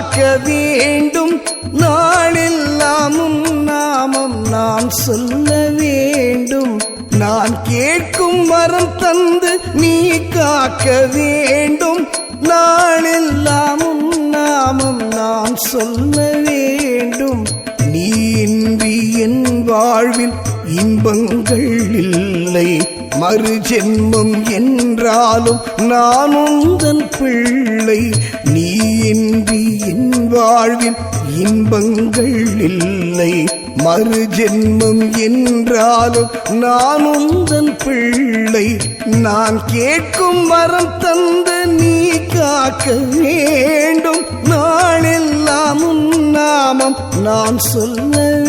காக்க வேண்டும். நாளெல்லாமும் நாமம் நாம் சொல்ல வேண்டும். நான் கேட்கும் மரம் தந்து நீ காக்க வேண்டும். நாளெல்லாமும் நாமம் நான் சொல்ல வேண்டும். நீ இன்றி என் வாழ்வில் இன்பங்கள் இல்லை. மறு ஜென்மம் என்றாலும் நான் உந்தன் பிள்ளை. நீ இன்றி என் வாழ்வின் இன்பங்கள் இல்லை. மறு ஜென்மம் என்றாலும் நான் உந்தன் பிள்ளை. நான் கேட்கும் மரம் தந்த நீ காக்க வேண்டும். நாளெல்லாம் உன் நாமம் நான் சொல்ல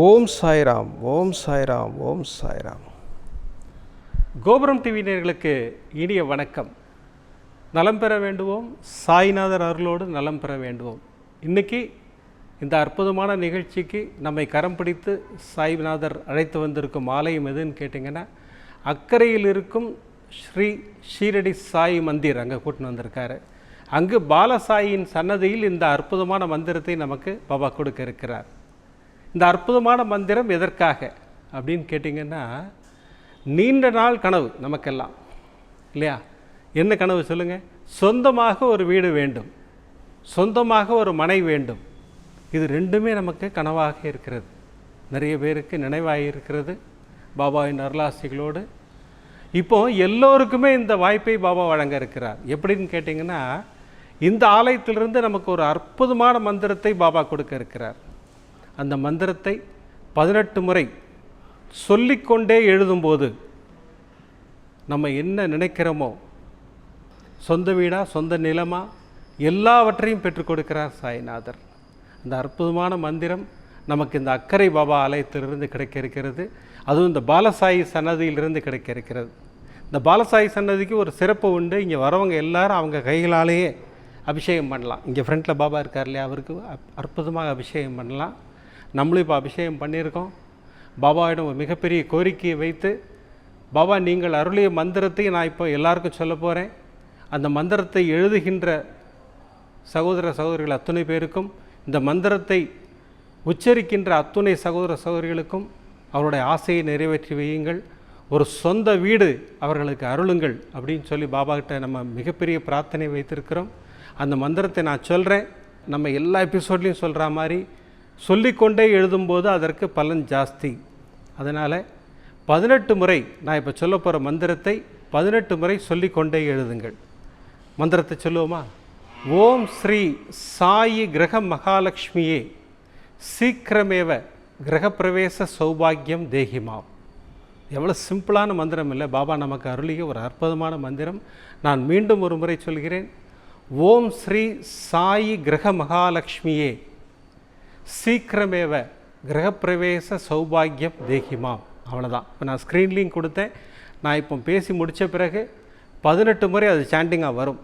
ஓம் சாய்ராம் ஓம் சாய்ராம் ஓம் சாய்ராம். கோபுரம் டிவினர்களுக்கு இனிய வணக்கம். நலம் பெற வேண்டுவோம். சாய்நாதர் அருளோடு நலம் பெற வேண்டுவோம். இன்னைக்கு இந்த அற்புதமான நிகழ்ச்சிக்கு நம்மை கரம் பிடித்து சாய்நாதர் அழைத்து வந்திருக்கும் ஆலயம் எதுன்னு கேட்டிங்கன்னா அக்கறையில் இருக்கும் ஸ்ரீ ஷீரடி சாய் மந்திர் அங்கே கூட்டின்னு வந்திருக்காரு. அங்கு பாலசாயின் சன்னதியில் இந்த அற்புதமான மந்திரத்தை நமக்கு பாபா கொடுக்க இருக்கிறார். இந்த அற்புதமான மந்திரம் எதற்காக அப்படின்னு கேட்டிங்கன்னா நீண்ட நாள் கனவு நமக்கெல்லாம். இல்லையா? என்ன கனவு சொல்லுங்கள் சொந்தமாக ஒரு வீடு வேண்டும். சொந்தமாக ஒரு மனை வேண்டும். இது ரெண்டுமே நமக்கு கனவாக இருக்கிறது. நிறைய பேருக்கு நினைவாக இருக்கிறது. பாபாவின் அருளாசிகளோடு. இப்போ எல்லோருக்குமே இந்த வாய்ப்பை பாபா வழங்க இருக்கிறார். எப்படின்னு கேட்டிங்கன்னா இந்த ஆலயத்திலிருந்து நமக்கு ஒரு அற்புதமான மந்திரத்தை பாபா கொடுக்க இருக்கிறார். அந்த மந்திரத்தை பதினெட்டு முறை சொல்லிக்கொண்டே எழுதும்போது நம்ம என்ன நினைக்கிறோமோ சொந்த வீடாக சொந்த நிலமாக எல்லாவற்றையும் பெற்றுக் கொடுக்கிறார் சாய்நாதர். இந்த அற்புதமான மந்திரம் நமக்கு இந்த அக்கறை பாபா ஆலயத்திலிருந்து கிடைக்க இருக்கிறது. அதுவும் இந்த பாலசாயி சன்னதியிலிருந்து கிடைக்க இருக்கிறது. இந்த பாலசாயி சன்னதிக்கு ஒரு சிறப்பு உண்டு. இங்கே வரவங்க எல்லாரும் அவங்க கைகளாலேயே அபிஷேகம் பண்ணலாம். இங்கே ஃப்ரண்ட்டில் பாபா இருக்கார் இல்லையா? அவருக்கு அப்- அற்புதமாக அபிஷேகம் பண்ணலாம். நம்மளும் இப்போ அபிஷேகம் பண்ணியிருக்கோம். பாபாவிடம் ஒரு மிகப்பெரிய கோரிக்கையை வைத்து பாபா நீங்கள் அருளிய மந்திரத்தையும் நான் இப்போ எல்லாருக்கும் சொல்ல போகிறேன் அந்த மந்திரத்தை எழுதுகின்ற சகோதர சகோதரிகள் அத்துணை பேருக்கும் இந்த மந்திரத்தை உச்சரிக்கின்ற அத்துணை சகோதர சகோதரிகளுக்கும் அவருடைய ஆசையை நிறைவேற்றி வையுங்கள். ஒரு சொந்த வீடு அவர்களுக்கு அருளுங்கள் அப்படின்னு சொல்லி பாபா கிட்ட நம்ம மிகப்பெரிய பிரார்த்தனை வைத்திருக்கிறோம். அந்த மந்திரத்தை நான் சொல்கிறேன் நம்ம எல்லா எபிசோட்லேயும் சொல்கிற மாதிரி சொல்லிக்கொண்டே எழுதும்போது அதற்கு பலன் ஜாஸ்தி. அதனால் பதினெட்டு முறை நான் இப்போ சொல்ல போகிற மந்திரத்தை பதினெட்டு முறை சொல்லிக்கொண்டே எழுதுங்கள். மந்திரத்தை சொல்லுவோமா? ஓம் ஸ்ரீ சாயி கிரக மகாலட்சுமியே சீக்கிரமேவ கிரகப்பிரவேச சௌபாகியம் தேகிமாம். எவ்வளோ சிம்பிளான மந்திரம் இல்லை. பாபா நமக்கு அருளிய ஒரு அற்புதமான மந்திரம். நான் மீண்டும் ஒரு முறை சொல்கிறேன். ஓம் ஸ்ரீ சாயி கிரக மகாலட்சுமியே சீக்கிரமேவ கிரகப்பிரவேச சௌபாகியம் தேகிமா. அவ்வளோதான் இப்போ நான் ஸ்க்ரீன்லேயும் கொடுத்தேன். நான் இப்போ பேசி முடித்த பிறகு பதினெட்டு முறை அது சாண்டிங்காக வரும்.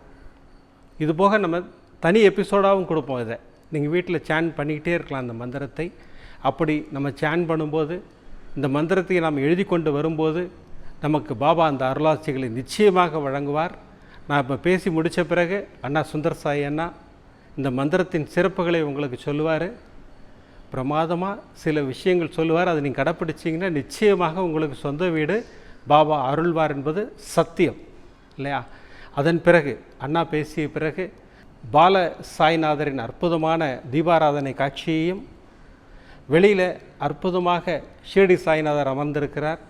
இது போக நம்ம தனி எபிசோடாகவும் கொடுப்போம் இதை. நீங்கள் வீட்டில் சேன் பண்ணிக்கிட்டே இருக்கலாம் அந்த மந்திரத்தை. அப்படி நம்ம சேன் பண்ணும்போது இந்த மந்திரத்தை நாம் எழுதி கொண்டு வரும்போது நமக்கு பாபா அந்த அருளாட்சிகளை நிச்சயமாக வழங்குவார். நான் இப்போ பேசி முடித்த பிறகு அண்ணா சுந்தர் சாய் அண்ணா இந்த மந்திரத்தின் சிறப்புகளை உங்களுக்கு சொல்லுவார். பிரமாதமாக சில விஷயங்கள் சொல்லுவார். அதை நீங்கள் கடைப்பிடிச்சிங்கன்னா நிச்சயமாக உங்களுக்கு சொந்த வீடு பாபா அருள்வார் என்பது சத்தியம் இல்லையா? அதன் பிறகு அண்ணா பேசிய பிறகு பால சாய்நாதரின் அற்புதமான தீபாராதனை காட்சியையும் வெளியில் அற்புதமாக ஷீர்டி சாய்நாதர் அமர்ந்திருக்கிறார்.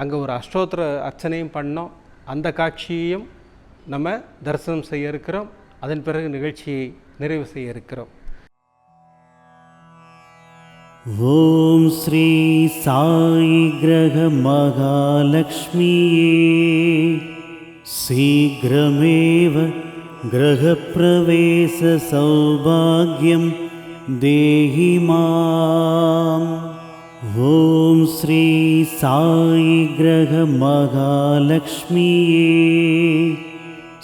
அங்கே ஒரு அஷ்டோத்திர அர்ச்சனையும் பண்ணோம். அந்த காட்சியையும் நம்ம தரிசனம் செய்ய இருக்கிறோம். அதன் பிறகு நிகழ்ச்சியை நிறைவு செய்ய இருக்கிறோம். ॐ श्री साई ग्रहमहालक्ष्मीये शीघ्रमेव ग्रहप्रवेशसौभाग्यं देहि माम्। ॐ श्री साई ग्रहमहालक्ष्मीये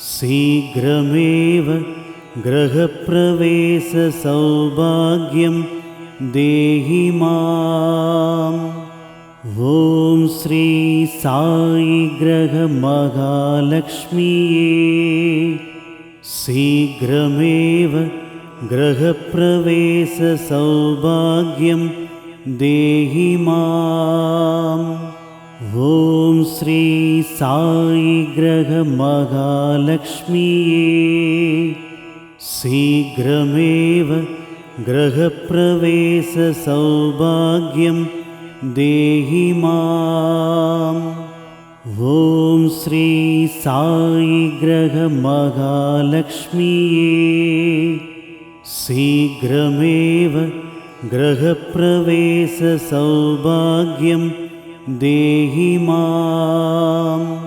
शीघ्रमेव ग्रहप्रवेशसौभाग्यं देहि माम्। ॐ श्री साई ग्रहमहालक्ष्मीये शीघ्रमेव गृहप्रवेशसौभाग्यं देहि माम्। ॐ श्री साई ग्रहमहालक्ष्मीये शीघ्रमेव गृहप्रवेशसौभाग्यं देहि माम्। ॐ श्री साई ग्रहमहालक्ष्मीये। शीघ्रमेव गृहप्रवेशसौभाग्यं देहि माम्।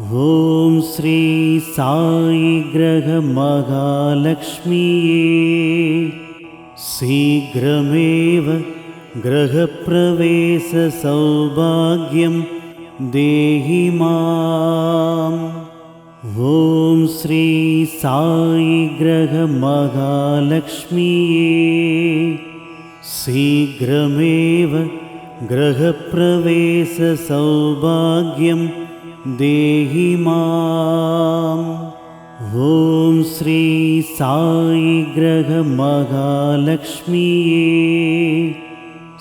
ॐ श्री साई ग्रहमहालक्ष्मीये शीघ्रमेव गृहप्रवेशसौभाग्यं देहि माम्। ॐ श्री साई ग्रहमहालक्ष्मीये शीघ्रमेव गृहप्रवेशसौभाग्यं देहि माम् ॐ श्री साई ग्रहमहालक्ष्मीये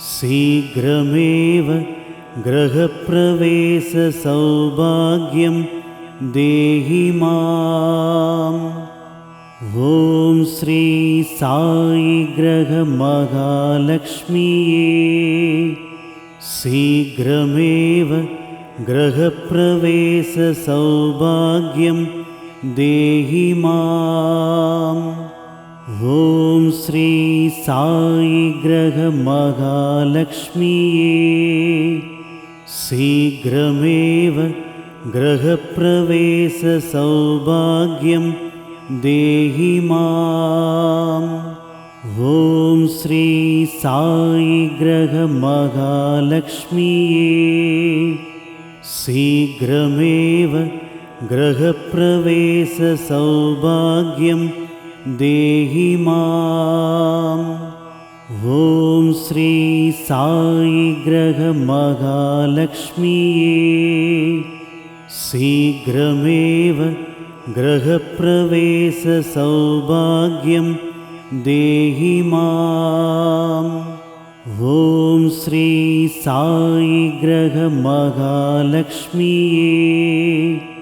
शीघ्रमेव गृहप्रवेशसौभाग्यं देहि माम्। ॐ श्री साई ग्रहमहालक्ष्मीये शीघ्रमेव गृहप्रवेशसौभाग्यं देहि माम्। ॐ श्री साई ग्रहमहालक्ष्मीये शीघ्रमेव गृहप्रवेशसौभाग्यं देहि माम्। ॐ श्री साई ग्रहमहालक्ष्मीये शीघ्रमेव गृहप्रवेशसौभाग्यं माम्। ॐ श्री साई ग्रहमहालक्ष्मीये। शीघ्रमेव गृहप्रवेशसौभाग्यं देहि माम्। ॐ श्री साई ग्रहमहालक्ष्मीये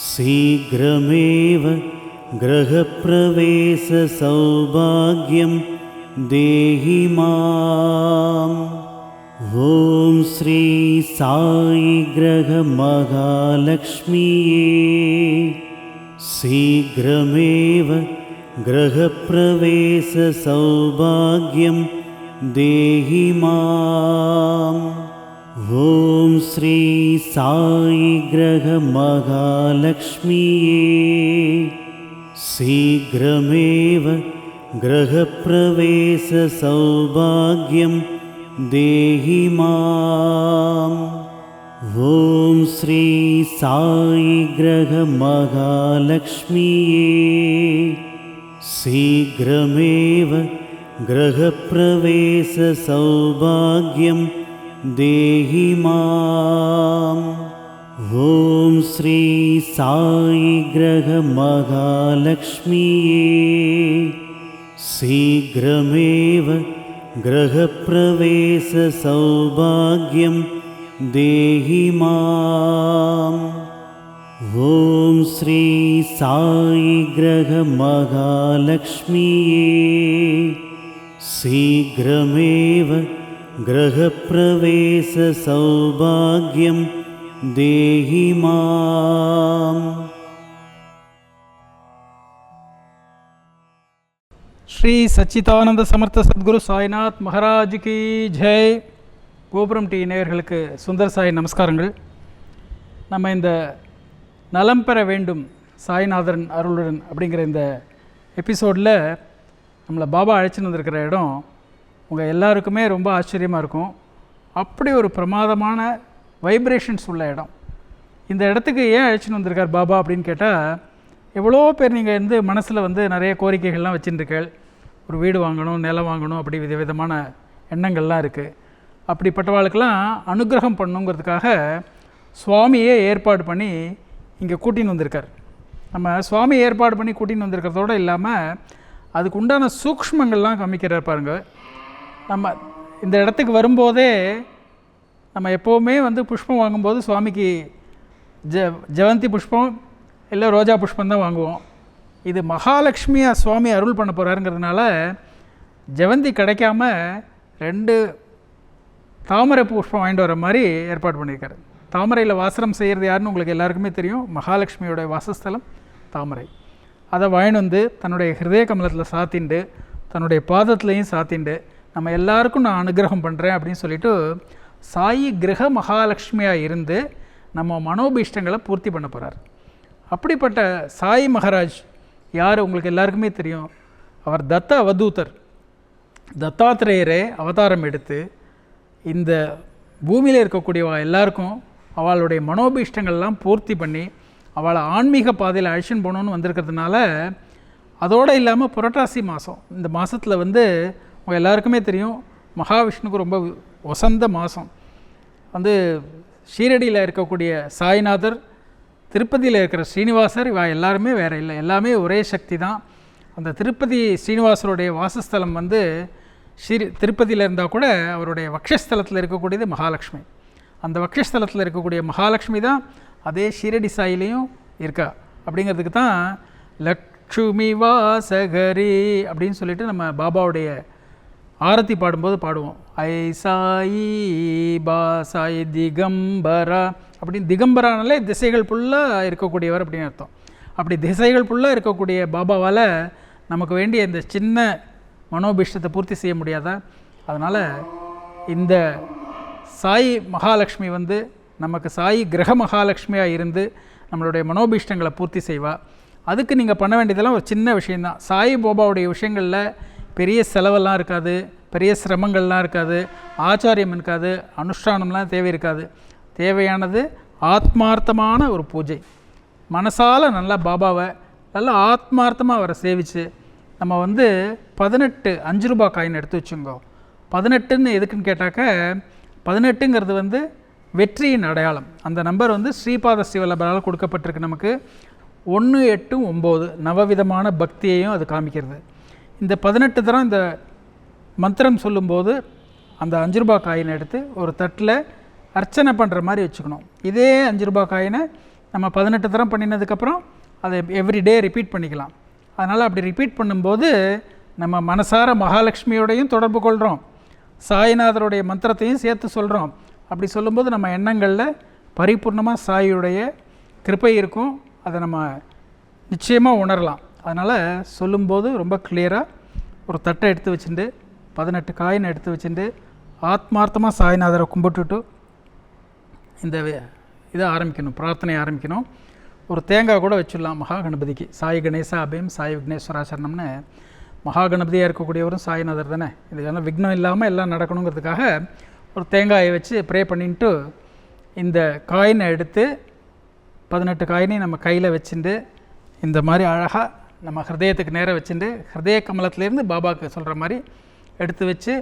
शीघ्रमेव गृहप्रवेशसौभाग्यं देहि माम्। ॐ श्री साई ग्रहमहालक्ष्मीये शीघ्रमेव गृहप्रवेशसौभाग्यं देहि माम् ॐ श्री साई ग्रहमहालक्ष्मीये शीघ्रमेव गृहप्रवेशसौभाग्यं देहि माम्। ॐ श्री साई ग्रहमहालक्ष्मीये शीघ्रमेव गृहप्रवेशसौभाग्यं देहि माम्। ॐ श्री साई ग्रहमहालक्ष्मीये शीघ्रमेव गृहप्रवेशसौभाग्यं देहि माम्। ॐ श्री साई ग्रहमहालक्ष्मीये शीघ्रमेव गृहप्रवेशसौभाग्यं देहि माम् ஸ்ரீ சச்சிதானந்த சமர்த்த சத்குரு சாய்நாத் மகாராஜ் கி ஜெய் கோபுரம் டி நேயர்களுக்கு சுந்தர் சாய் நமஸ்காரங்கள் நம்ம இந்த நலம் பெற வேண்டும் சாய்நாதன் அருளுடன் அப்படிங்கிற இந்த எபிசோடில் நம்மளை பாபா அழைச்சின்னு வந்திருக்கிற இடம் உங்கள் எல்லாருக்குமே ரொம்ப ஆச்சரியமாக இருக்கும். அப்படி ஒரு பிரமாதமான வைப்ரேஷன்ஸ் உள்ள இடம். இந்த இடத்துக்கு ஏன் அழைச்சின்னு வந்திருக்கார் பாபா அப்படின்னு கேட்டால் எவ்வளோ பேர் நீங்கள் வந்து மனசில் வந்து நிறைய கோரிக்கைகள்லாம் வச்சுருக்கீள் ஒரு வீடு வாங்கணும் நிலம் வாங்கணும் அப்படி விதவிதமான எண்ணங்கள்லாம் இருக்குது அப்படிப்பட்டவாளுக்கெல்லாம் அனுகிரகம் பண்ணுங்கிறதுக்காக சுவாமியே ஏற்பாடு பண்ணி இங்கே கூட்டின்னு வந்திருக்கார். நம்ம சுவாமி ஏற்பாடு பண்ணி கூட்டின்னு வந்திருக்கிறதோடு இல்லாமல் அதுக்கு உண்டான சூக்ஷ்மங்கள்லாம் காமிக்கிறார் பாருங்கள் நம்ம இந்த இடத்துக்கு வரும்போதே நம்ம எப்போவுமே வந்து புஷ்பம் வாங்கும்போது சுவாமிக்கு ஜ ஜெவந்தி புஷ்பம் இல்லை ரோஜா புஷ்பம் தான் வாங்குவோம். இது மகாலட்சுமியாக சுவாமி அருள் பண்ண போகிறாருங்கிறதுனால ஜெவந்தி கிடைக்காம ரெண்டு தாமரை புஷ்பம் வாங்கிட்டு வர மாதிரி ஏற்பாடு பண்ணியிருக்காரு. தாமரையில் வாசனம் செய்கிறது யாருன்னு உங்களுக்கு எல்லாருக்குமே தெரியும். மகாலட்சுமியோட வாசஸ்தலம் தாமரை. அதை வாங்கிட்டு வந்து தன்னுடைய ஹிருதய கமலத்தில் சாத்திண்டு தன்னுடைய பாதத்துலேயும் சாத்திண்டு நம்ம எல்லாருக்கும் நான் அனுகிரகம் பண்ணுறேன் அப்படின்னு சொல்லிட்டு சாயி கிரக மகாலட்சுமியாக இருந்து நம்ம மனோபீஷ்டங்களை பூர்த்தி பண்ண போகிறார் அப்படிப்பட்ட சாய் மகாராஜ் யார் உங்களுக்கு எல்லாருக்குமே தெரியும். அவர் தத்த அவதூதர் தத்தாத்திரேயரே அவதாரம் எடுத்து இந்த பூமியில் இருக்கக்கூடியவா எல்லாருக்கும் அவளுடைய மனோபீஷ்டங்கள்லாம் பூர்த்தி பண்ணி அவளை ஆன்மீக பாதையில் அழிச்சுன்னு போகணுன்னு வந்திருக்கிறதுனால அதோடு இல்லாமல் புரட்டாசி மாதம் இந்த மாதத்தில் வந்து உங்கள் எல்லாருக்குமே தெரியும் மகாவிஷ்ணுக்கு ரொம்ப வசந்த மாதம் வந்து ஷீரடியில் இருக்கக்கூடிய சாய்நாதர் திருப்பதியில் இருக்கிற ஸ்ரீனிவாசர் இவா எல்லாருமே வேறு இல்லை. எல்லாமே ஒரே சக்தி தான். அந்த திருப்பதி ஸ்ரீனிவாசருடைய வாசஸ்தலம் வந்து ஸ்ரீ திருப்பதியில் இருந்தால் கூட அவருடைய வக்ஷஸ்தலத்தில் இருக்கக்கூடியது மகாலட்சுமி. அந்த வக்ஷஸ்தலத்தில் இருக்கக்கூடிய மகாலட்சுமி தான் அதே ஷீரடி சாயிலையும் இருக்கா. அப்படிங்கிறதுக்கு தான் லக்ஷ்மி வாசகரி அப்படின்னு சொல்லிட்டு நம்ம பாபாவுடைய ஆரத்தி பாடும்போது பாடுவோம். ஐ சாயி பா சாய் திகம்பரா அப்படின்னு திகம்பரானாலே திசைகள் ஃபுல்லாக இருக்கக்கூடியவர் அப்படின்னு அர்த்தம். அப்படி திசைகள் ஃபுல்லாக இருக்கக்கூடிய பாபாவால் நமக்கு வேண்டிய இந்த சின்ன மனோபிஷ்டத்தை பூர்த்தி செய்ய முடியாதா? அதனால் இந்த சாய் மகாலட்சுமி வந்து நமக்கு சாய் கிரக மகாலட்சுமியாக இருந்து நம்மளுடைய மனோபீஷ்டங்களை பூர்த்தி செய்வா. அதுக்கு நீங்கள் பண்ண வேண்டியதெல்லாம் ஒரு சின்ன விஷயந்தான் சாய் பாபாவுடைய விஷயங்களில் பெரிய செலவெல்லாம் இருக்காது பெரிய சிரமங்கள்லாம் இருக்காது ஆச்சாரியம் இருக்காது அனுஷ்டானம்லாம் தேவை இருக்காது. தேவையானது ஆத்மார்த்தமான ஒரு பூஜை. மனசால் நல்லா பாபாவை நல்லா ஆத்மார்த்தமாக அவரை சேவிச்சு நம்ம வந்து பதினெட்டு அஞ்சு ரூபாய் காயின் எடுத்து வச்சுங்கோ. பதினெட்டுன்னு எதுக்குன்னு கேட்டாக்க பதினெட்டுங்கிறது வந்து வெற்றியின் அடையாளம். அந்த நம்பர் வந்து ஸ்ரீபாத சிவலபரால் கொடுக்கப்பட்டிருக்கு நமக்கு. ஒன்று எட்டு ஒம்பது நவவிதமான பக்தியையும் அது காமிக்கிறது. இந்த பதினெட்டு தரம் இந்த மந்திரம் சொல்லும்போது அந்த அஞ்சு ரூபாய் காயினை எடுத்து ஒரு தட்டில் அர்ச்சனை பண்ணுற மாதிரி வச்சுக்கணும். இதே அஞ்சு ரூபாய் காயினை நம்ம பதினெட்டு தரம் பண்ணினதுக்கப்புறம் அதை எவ்ரிடே ரிப்பீட் பண்ணிக்கலாம். அதனால் அப்படி ரிப்பீட் பண்ணும்போது நம்ம மனசார மகாலட்சுமியோடையும் தொடர்பு கொள்கிறோம். சாய்நாதருடைய மந்திரத்தையும் சேர்த்து சொல்கிறோம். அப்படி சொல்லும்போது நம்ம எண்ணங்களில் பரிபூர்ணமாக சாயுடைய கிருப்பை இருக்கும். அதை நம்ம நிச்சயமாக உணரலாம். அதனால் சொல்லும்போது ரொம்ப கிளியராக ஒரு தட்டை எடுத்து வச்சுட்டு பதினெட்டு காயின் எடுத்து வச்சுட்டு ஆத்மார்த்தமாக சாய்நாதரை கும்பிட்டுட்டு இந்த இதை ஆரம்பிக்கணும் பிரார்த்தனையை ஆரம்பிக்கணும். ஒரு தேங்காய் கூட வச்சிடலாம் மகா கணபதிக்கு சாய் கணேசா அபயம் சாய் விக்னேஸ்வராசரணம்னு மகா கணபதியாக இருக்கக்கூடியவரும் சாய்நாதர் தானே. இதுக்கெல்லாம் விக்னம் இல்லாமல் எல்லாம் நடக்கணுங்கிறதுக்காக ஒரு தேங்காயை வச்சு ப்ரே பண்ணிட்டு இந்த காயினை எடுத்து பதினெட்டு காயினையும் நம்ம கையில் வச்சுட்டு இந்த மாதிரி அழகாக நம்ம ஹிருதயத்துக்கு நேராக வச்சுட்டு ஹிருதய கமலத்திலேருந்து பாபாவுக்கு சொல்கிற மாதிரி எடுத்து வச்சு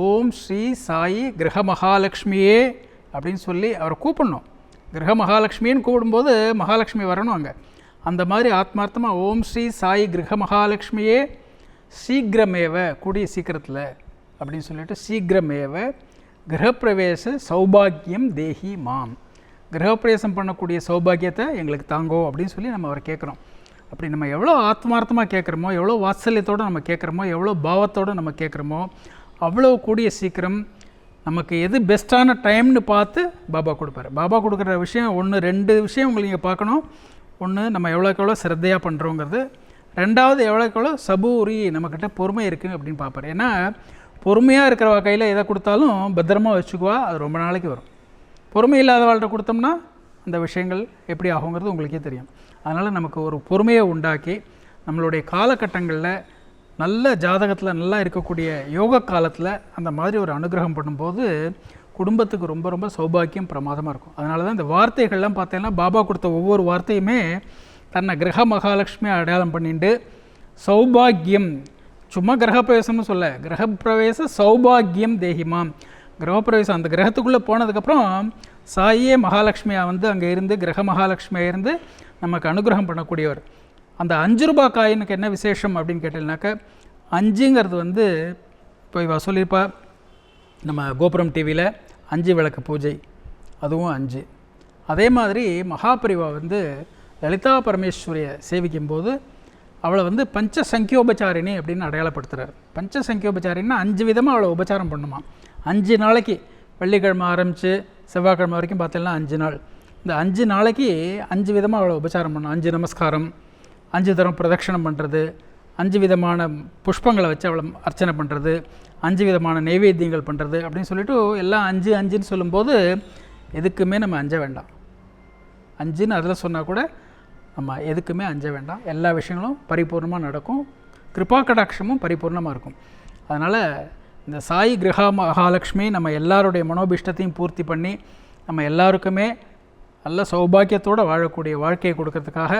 ஓம் ஸ்ரீ சாயி கிரக மகாலட்சுமியே அப்படின்னு சொல்லி அவரை கூப்பிடணும். கிரக மகாலட்சுமின்னு கூப்பிடும்போது மகாலட்சுமி வரணும் அங்கே. அந்த மாதிரி ஆத்மார்த்தமாக ஓம் ஸ்ரீ சாயி கிரக மகாலட்சுமியே சீக்கிரமேவ கூடிய சீக்கிரத்தில் அப்படின்னு சொல்லிட்டு சீக்கிரமேவ கிரகப்பிரவேச சௌபாகியம் தேஹி மாம். கிரகப்பிரவேசம் பண்ணக்கூடிய சௌபாகியத்தை எங்களுக்கு தாங்கோ அப்படின்னு சொல்லி நம்ம அவரை கேட்குறோம். அப்படி நம்ம எவ்வளோ ஆத்மார்த்தமாக கேட்குறோமோ எவ்வளோ வாத்சல்யத்தோடு நம்ம கேட்குறோமோ எவ்வளோ பாவத்தோடு நம்ம கேட்குறோமோ அவ்வளோ கூடிய சீக்கிரம் நமக்கு எது பெஸ்ட்டான டைம்னு பார்த்து பாபா கொடுப்பாரு. பாபா கொடுக்குற விஷயம் ஒன்று ரெண்டு விஷயம் உங்களுக்கு நீங்கள் பார்க்கணும். ஒன்று நம்ம எவ்வளோக்கு எவ்வளோ சிரத்தையாக பண்ணுறோங்கிறது ரெண்டாவது எவ்வளோக்கு எவ்வளோ சபூரி நம்மக்கிட்ட பொறுமை இருக்குது அப்படின்னு பார்ப்பாரு. ஏன்னா பொறுமையாக இருக்கிறவா கையில் எதை கொடுத்தாலும் பத்திரமா வச்சுக்குவா அது ரொம்ப நாளைக்கு வரும். பொறுமை இல்லாதவாள்கிட்ட கொடுத்தோம்னா அந்த விஷயங்கள் எப்படி ஆகுங்கிறது உங்களுக்கே தெரியும். அதனால் நமக்கு ஒரு பொறுமையை உண்டாக்கி நம்மளுடைய காலகட்டங்களில் நல்ல ஜாதகத்தில் நல்லா இருக்கக்கூடிய யோக காலத்தில் அந்த மாதிரி ஒரு அனுகிரகம் பண்ணும்போது குடும்பத்துக்கு ரொம்ப ரொம்ப சௌபாக்கியம் பிரமாதமாக இருக்கும். அதனால தான் இந்த வார்த்தைகள்லாம் பார்த்தீங்கன்னா பாபா கொடுத்த ஒவ்வொரு வார்த்தையுமே தன்னை கிரக மகாலட்சுமி அடையாளம் பண்ணிட்டு சௌபாகியம் சும்மா கிரகப்பிரவேசம்னு சொல்ல கிரகப்பிரவேச சௌபாகியம் தேகிமாம். கிரகப்பிரவேசம் அந்த கிரகத்துக்குள்ளே போனதுக்கப்புறம் சாயே மகாலட்சுமியாக வந்து அங்கே இருந்து கிரக மகாலட்சுமியாக இருந்து நமக்கு அனுகிரகம் பண்ணக்கூடியவர். அந்த அஞ்சு ரூபா காயினுக்கு என்ன விசேஷம் அப்படின்னு கேட்டீங்கன்னாக்க அஞ்சுங்கிறது வந்து இப்போ இவ சொல்லியிருப்பா நம்ம கோபுரம் டிவியில் அஞ்சு விளக்கு பூஜை அதுவும் அஞ்சு. அதே மாதிரி மகாபிரிவா வந்து லலிதா பரமேஸ்வரியை சேவிக்கும் போது அவளை வந்து பஞ்ச சங்கியோபச்சாரிணி அப்படின்னு அடையாளப்படுத்துகிறார் பஞ்ச சங்கியோபச்சாரின்னா அஞ்சு விதமாக அவளை உபச்சாரம் பண்ணுமா. அஞ்சு நாளைக்கு வெள்ளிக்கிழமை ஆரம்பித்து செவ்வாய்க்கிழமை வரைக்கும் பார்த்தீங்கன்னா அஞ்சு நாள். இந்த அஞ்சு நாளைக்கு அஞ்சு விதமாக அவ்வளோ உபச்சாரம் பண்ணணும். அஞ்சு நமஸ்காரம் அஞ்சு தரம் பிரதட்சணம் பண்ணுறது அஞ்சு விதமான புஷ்பங்களை வச்சு அவ்வளோ அர்ச்சனை பண்ணுறது அஞ்சு விதமான நைவேத்தியங்கள் பண்ணுறது அப்படின்னு சொல்லிட்டு எல்லாம் அஞ்சு அஞ்சுன்னு சொல்லும்போது எதுக்குமே நம்ம அஞ்ச வேண்டாம். அஞ்சுன்னு அதில் சொன்னால் கூட நம்ம எதுக்குமே அஞ்ச வேண்டாம். எல்லா விஷயங்களும் பரிபூர்ணமாக நடக்கும். கிருபா கடாட்சமும் பரிபூர்ணமாக இருக்கும். அதனால் இந்த சாய் கிரகா மகாலட்சுமி நம்ம எல்லாருடைய மனோபிஷ்டத்தையும் பூர்த்தி பண்ணி நம்ம எல்லாருக்குமே நல்ல சௌபாக்கியத்தோடு வாழக்கூடிய வாழ்க்கையை கொடுக்கறதுக்காக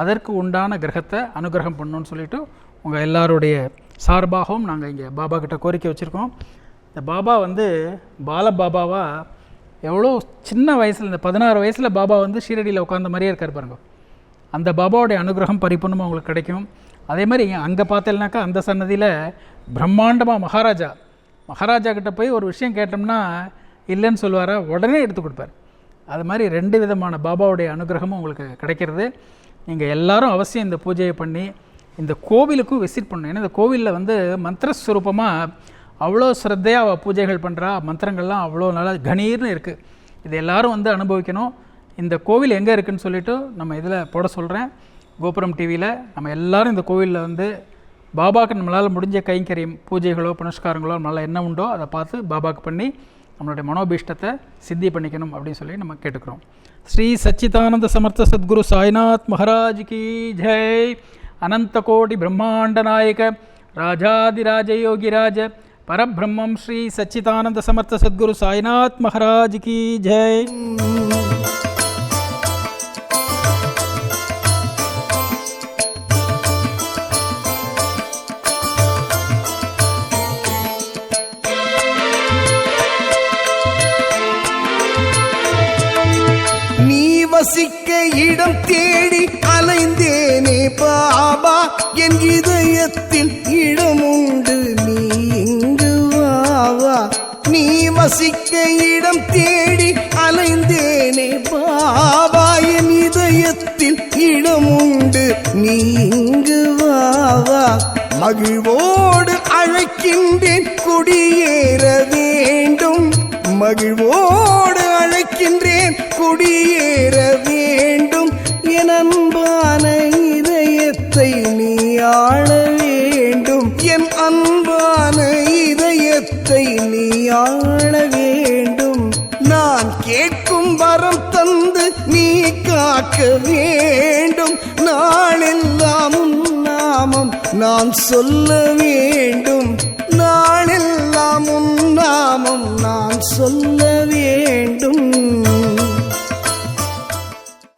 அதற்கு உண்டான கிரகத்தை அனுகிரகம் பண்ணணும்னு சொல்லிட்டு உங்கள் எல்லாருடைய சார்பாகவும் நாங்கள் இங்கே பாபா கிட்ட கோரிக்கை வச்சுருக்கோம். இந்த பாபா வந்து பால பாபாவாக எவ்வளோ சின்ன வயசில் இந்த பதினாறு வயசில் பாபா வந்து ஷீரடியில் உட்காந்த மாதிரியே இருக்கார் பாருங்க. அந்த பாபாவுடைய அனுகிரகம் பரிபூர்ணமாக உங்களுக்கு கிடைக்கும். அதே மாதிரி அங்கே பார்த்தேன்னாக்கா அந்த சன்னதியில் பிரம்மாண்டமாக மகாராஜா மகாராஜா கிட்ட போய் ஒரு விஷயம் கேட்டோம்னா இல்லைன்னு சொல்லுவாரா? உடனே எடுத்து கொடுப்பார். அது மாதிரி ரெண்டு விதமான பாபாவுடைய அனுகிரகமும் உங்களுக்கு கிடைக்கிறது. நீங்கள் எல்லாரும் அவசியம் இந்த பூஜையை பண்ணி இந்த கோவிலுக்கும் விசிட் பண்ணணும். ஏன்னா இந்த கோவிலில் வந்து மந்திரஸ்வரூபமாக அவ்வளோ ஸ்ரத்தையாக அவள் பூஜைகள் பண்ணுறா மந்திரங்கள்லாம் அவ்வளோ நல்லா கணீர்னு இருக்குது இது எல்லாரும் வந்து அனுபவிக்கணும். இந்த கோவில் எங்கே இருக்குதுன்னு சொல்லிட்டு நம்ம இதில் போட சொல்கிறேன் கோபுரம் டிவியில் நம்ம எல்லோரும் இந்த கோவிலில் வந்து பாபாவுக்கு நம்மளால் முடிஞ்ச கைங்கரியம் பூஜைகளோ புனஸ்காரங்களோ நம்மளால் என்ன உண்டோ அதை பார்த்து பாபாவுக்கு பண்ணி நம்மளுடைய மனோபீஷ்டத்தை சித்தி பண்ணிக்கணும் அப்படின்னு சொல்லி நம்ம கேட்டுக்கிறோம். ஸ்ரீ சச்சிதானந்த சமர்த்த சத்குரு சாய்நாத் மகாராஜ் கி ஜெய். அனந்த கோடி பிரம்மாண்ட நாயக ராஜாதிராஜ யோகிராஜ பரபிரம்மம் ஸ்ரீ சச்சிதானந்த சமர்த்த சத்குரு சாய்நாத் மகாராஜ் கி ஜெய். வசிக்க இடம் தேடி அலைந்தேனே பாபா. என் இதயத்தில் இடம் உண்டு நீ இங்கு வாவா நீ வசிக்க இடம் தேடி அலைந்தேனே பாபா. என் இதயத்தில் இடம் உண்டு நீ இங்கு வாவா மகிழ்வோடு அழைக்கின்றேன் குடியேற வேண்டும். மகிழ்வோடு குடியேற வேண்டும். என்பான இதயத்தை நீ ஆள வேண்டும். என் அன்பான இதயத்தை நீ ஆள வேண்டும். நான் கேட்கும் வரம் தந்து நீ காக்க வேண்டும். நாளெல்லாம் நாமம் நான் சொல்ல வேண்டும். நாளெல்லாம் நாமம் நான் சொல்ல வேண்டும்.